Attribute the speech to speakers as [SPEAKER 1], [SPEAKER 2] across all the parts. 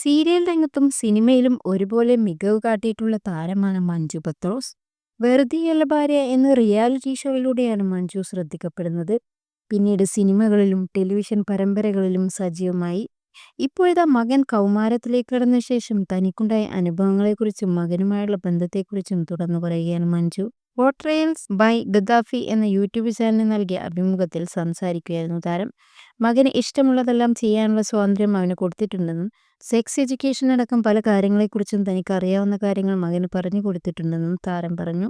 [SPEAKER 1] Serial രംഗത്തും സിനിമയിലും ഒരുപോലെ മികവ് കാട്ടിയിട്ടുള്ള താരമാണ് മഞ്ജു പത്രോസ്. വെറുതെയല്ല ഭാര്യ എന്ന റിയാലിറ്റി ഷോയിലൂടെയാണ് മഞ്ജു ശ്രദ്ധിക്കപ്പെടുന്നത്. പിന്നീട് സിനിമകളിലും ടെലിവിഷൻ പരമ്പരകളിലും സജീവമായി. ഇപ്പോഴത്തെ മകൻ കൗമാരത്തിലേക്ക് കടന്ന ശേഷം തനിക്കുണ്ടായ അനുഭവങ്ങളെക്കുറിച്ചും മകനുമായുള്ള ബന്ധത്തെക്കുറിച്ചും തുറന്നു പറയുകയാണ് മഞ്ജു. പോർട്രയൽസ് ബൈ ഗദ്ദാഫി എന്ന യൂട്യൂബ് ചാനലിന് നൽകിയ അഭിമുഖത്തിൽ സംസാരിക്കുകയായിരുന്നു താരം. മകന് ഇഷ്ടമുള്ളതെല്ലാം ചെയ്യാനുള്ള സ്വാതന്ത്ര്യം അവന് കൊടുത്തിട്ടുണ്ടെന്നും സെക്സ് എഡ്യൂക്കേഷൻ അടക്കം പല കാര്യങ്ങളെക്കുറിച്ചും തനിക്ക് അറിയാവുന്ന കാര്യങ്ങൾ മകന് പറഞ്ഞു കൊടുത്തിട്ടുണ്ടെന്നും താരം പറഞ്ഞു.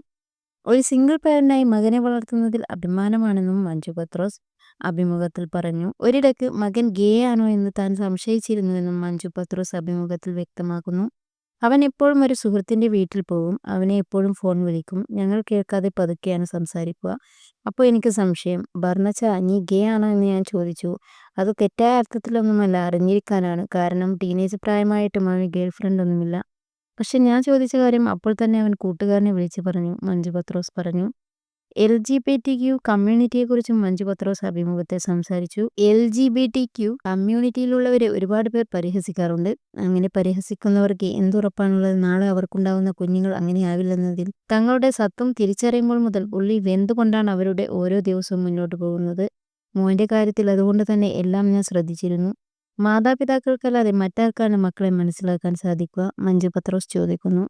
[SPEAKER 1] ഒരു സിംഗിൾ പാരന്റായി മകനെ വളർത്തുന്നതിൽ അഭിമാനമാണെന്നും മഞ്ജു പത്രോസ് അഭിമുഖത്തിൽ പറഞ്ഞു. ഒരിടക്ക് മകൻ ഗേ ആണോ എന്ന് താൻ സംശയിച്ചിരുന്നുവെന്നും മഞ്ജു പത്രോസ് അഭിമുഖത്തിൽ വ്യക്തമാക്കുന്നു. അവൻ എപ്പോഴും ഒരു സുഹൃത്തിന്റെ വീട്ടിൽ പോകും. അവനെ എപ്പോഴും ഫോൺ വിളിക്കും. ഞങ്ങൾ കേൾക്കാതെ പതുക്കെയാണ് സംസാരിക്കുക. അപ്പോൾ എനിക്ക് സംശയം. ഭർണച്ച നീ ഗേ ആണോ എന്ന് ഞാൻ ചോദിച്ചു. അത് തെറ്റായ അർത്ഥത്തിലൊന്നുമല്ല അറിഞ്ഞിരിക്കാനാണ്. കാരണം ടീനേജ് പ്രായമായിട്ടും അവന് ഗേൾ ഫ്രണ്ട് ഒന്നുമില്ല. പക്ഷെ ഞാൻ ചോദിച്ച കാര്യം അപ്പോൾ തന്നെ അവൻ കൂട്ടുകാരനെ വിളിച്ച് പറഞ്ഞു" മഞ്ജു പത്രോസ് പറഞ്ഞു. എൽജിബിടിക്യു കമ്മ്യൂണിറ്റിയെക്കുറിച്ചും മഞ്ജു പത്രോസ് അഭിമുഖത്തെ സംസാരിച്ചു. L G B T Q കമ്മ്യൂണിറ്റിയിലുള്ളവരെ ഒരുപാട് പേർ പരിഹസിക്കാറുണ്ട്. അങ്ങനെ പരിഹസിക്കുന്നവർക്ക് എന്തുറപ്പാണുള്ളത് നാളെ അവർക്കുണ്ടാവുന്ന കുഞ്ഞുങ്ങൾ അങ്ങനെയാവില്ലെന്നതിൽ? തങ്ങളുടെ സത്വം തിരിച്ചറിയുമ്പോൾ മുതൽ ഉള്ളി വെന്തുകൊണ്ടാണ് അവരുടെ ഓരോ ദിവസവും മുന്നോട്ട് പോകുന്നത്. മോന്റെ കാര്യത്തിൽ അതുകൊണ്ട് തന്നെ എല്ലാം ഞാൻ ശ്രദ്ധിച്ചിരുന്നു. മാതാപിതാക്കൾക്കല്ലാതെ മറ്റാർക്കാണ് മക്കളെ മനസ്സിലാക്കാൻ സാധിക്കുക? മഞ്ജു പത്രോസ് ചോദിക്കുന്നു.